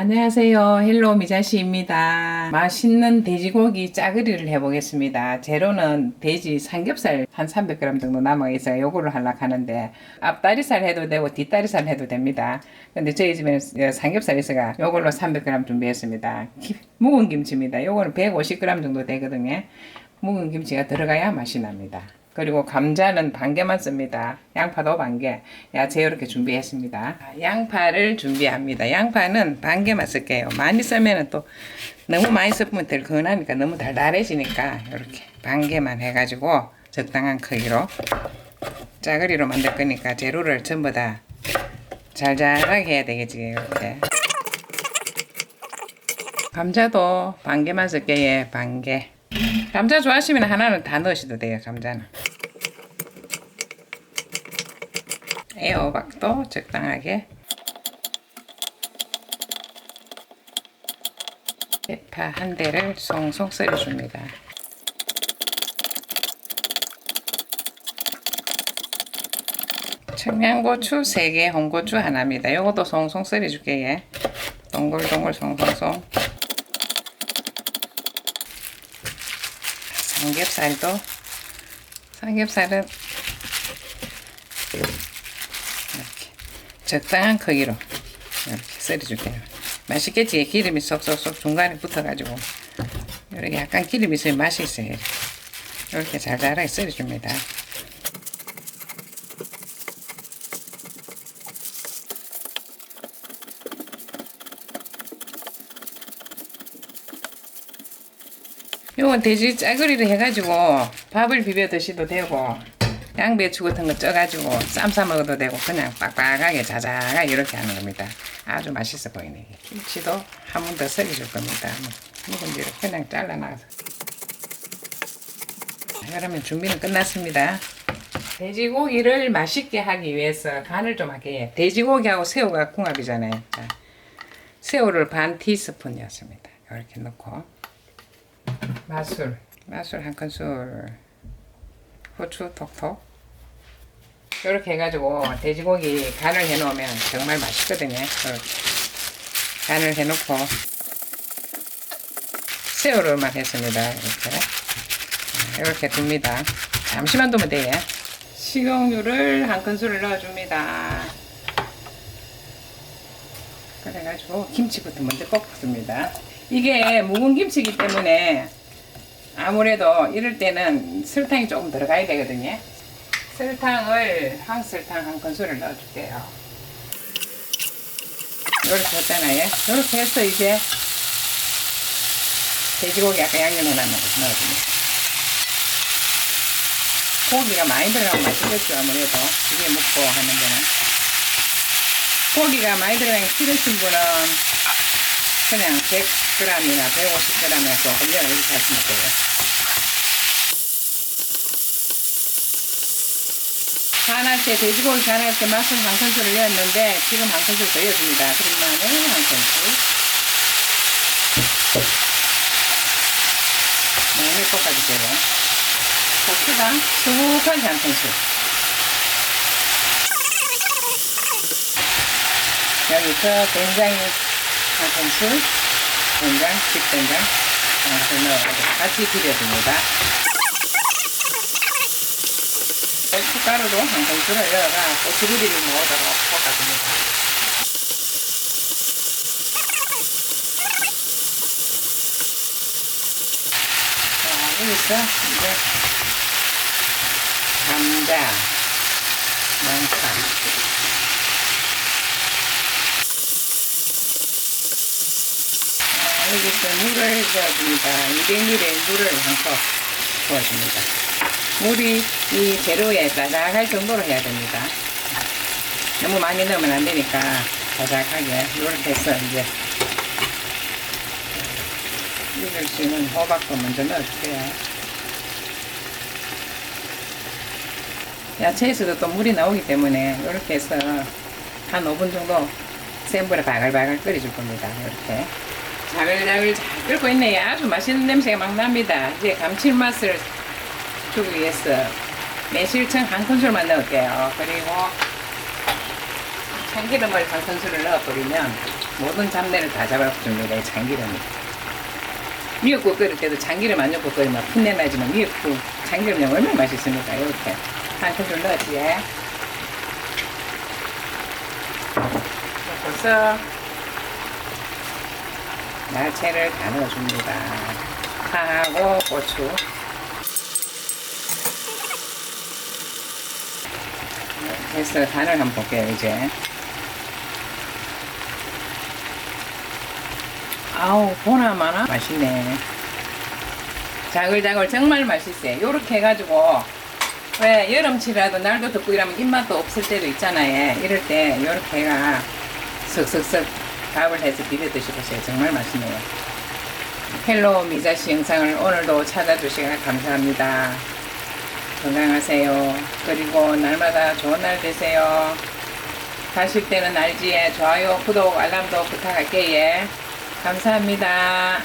안녕하세요. 헬로 미자씨입니다. 맛있는 돼지고기 짜그리를 해보겠습니다. 재료는 돼지 삼겹살 한 300g 정도 남아있어요. 요거를 하려고 하는데 앞다리살 해도 되고 뒷다리살 해도 됩니다. 근데 저희 집에는 삼겹살 있어가 요걸로 300g 준비했습니다. 기- 묵은 김치입니다. 요거는 150g 정도 되거든요. 묵은 김치가 들어가야 맛이 납니다. 그리고 감자는 반 개만 씁니다. 양파도 반 개. 야채 이렇게 준비했습니다. 양파를 준비합니다. 양파는 반 개만 쓸게요. 많이 쓰면 또 너무 많이 쓰면 덜큰하니까 너무 달달해지니까 이렇게 반 개만 해가지고 적당한 크기로 짜그리로 만들 거니까 재료를 전부 다 잘잘하게 해야 되겠지 이렇게. 감자도 반 개만 쓸게요. 반 개. 감자 좋아하시면 하나는 다 넣으셔도 돼요. 감자는. 애호박도 적당하게. 대파 한 대를 송송 썰어줍니다. 청양고추 3개, 홍고추 하나입니다. 요것도 송송 썰어줄게요. 동글동글 송송송. 삼겹살도 삼겹살은 이렇게 적당한 크기로 이렇게 썰어줄게요. 맛있겠지? 기름이 쏙쏙쏙 중간에 붙어가지고 이렇게 약간 기름이 있으면 맛이 있어요. 이렇게, 이렇게 잘잘하게 썰어줍니다. 요건 돼지 짜그리를 해가지고 밥을 비벼 드셔도 되고 양배추 같은 거 쪄가지고 쌈싸 먹어도 되고 그냥 빡빡하게 자자하게 이렇게 하는 겁니다. 아주 맛있어 보이네. 김치도 한 번 더 썰어줄 겁니다. 묵은 뒤로 그냥 잘라놔서. 그러면 준비는 끝났습니다. 돼지고기를 맛있게 하기 위해서 간을 좀 할게요. 돼지고기하고 새우가 궁합이잖아요. 자, 새우를 반 티스푼이었습니다. 이렇게 넣고 마술 마술 한 큰술 후추 톡톡 이렇게 해가지고 돼지고기 간을 해놓으면 정말 맛있거든요. 이렇게. 간을 해놓고 새우를만 했습니다 이렇게. 이렇게 둡니다. 잠시만 두면 돼요. 식용유를 한 큰술을 넣어줍니다. 그래가지고 김치부터 먼저 볶습니다. 이게 묵은 김치이기 때문에 아무래도 이럴 때는 설탕이 조금 들어가야 되거든요. 설탕을 황설탕 한 큰술을 넣어줄게요. 이렇게 했잖아요. 이렇게 해서 이제 돼지고기 아까 양념해 놨는 거 넣어줍니다. 고기가 많이 들어가면 맛있겠죠 아무래도 집에 먹고 하는 거는 고기가 많이 들어가기 싫으신 분은 그냥 100g이나 150g이나 조금 더 이렇게 하시면 돼요. 간할 때 돼지고기 간할 때 맛은 한 큰술을 넣었는데 지금 한 큰술 더 넣어줍니다. 마늘 한 큰술 많이 볶아주세요. 고추장 수북하게 한 큰술 여기서 된장이 한 큰술 된장, 집된장 한큰술 넣어가지고 같이 비벼줍니다. 고춧가루도 한 큰술을 넣어가 고추기름이 모으도록 볶아줍니다. 자, 여기서 이제 감자, 양파, 자, 여기서 물을 넣어줍니다. 200ml 물을 한 컵 부어줍니다. 물이 이 재료에 자작할 정도로 해야 됩니다. 너무 많이 넣으면 안 되니까 자작하게 이렇게 해서 이제 익을 수 있는 호박도 먼저 넣어줄게요. 야채에서도 또 물이 나오기 때문에 이렇게 해서 한 5분 정도 센 불에 바글바글 끓여줄 겁니다. 이렇게. 자글자글 잘 끓고 있네요. 아주 맛있는 냄새가 막 납니다. 이제 감칠맛을 주기 위해서 매실청 한 큰술만 넣을게요. 그리고 참기름을 한 큰술을 넣어버리면 모든 잡내를 다 잡아줍니다. 이 참기름이. 미역국 끓일 때도 참기름 안 넣고 끓이면 풋내 나지만 미역국 참기름 넣으면 얼마나 맛있습니까? 이렇게 한 큰술 넣었지. 벌써 야채를 다 넣어줍니다. 파하고 고추. 됐어요. 간을 한번 볼게요, 이제. 아우, 보나마나 맛있네. 자글자글 정말 맛있어요. 요렇게 해가지고, 왜 여름치라도 날도 덥고 이러면 입맛도 없을 때도 있잖아요. 이럴 때 요렇게 해가 슥슥슥 밥을 해서 비벼 드셔보세요. 정말 맛있네요. 헬로 미자씨 영상을 오늘도 찾아주시면 감사합니다. 건강하세요. 그리고 날마다 좋은 날 되세요. 가실 때는 알지에 좋아요, 구독, 알람도 부탁할게요. 감사합니다.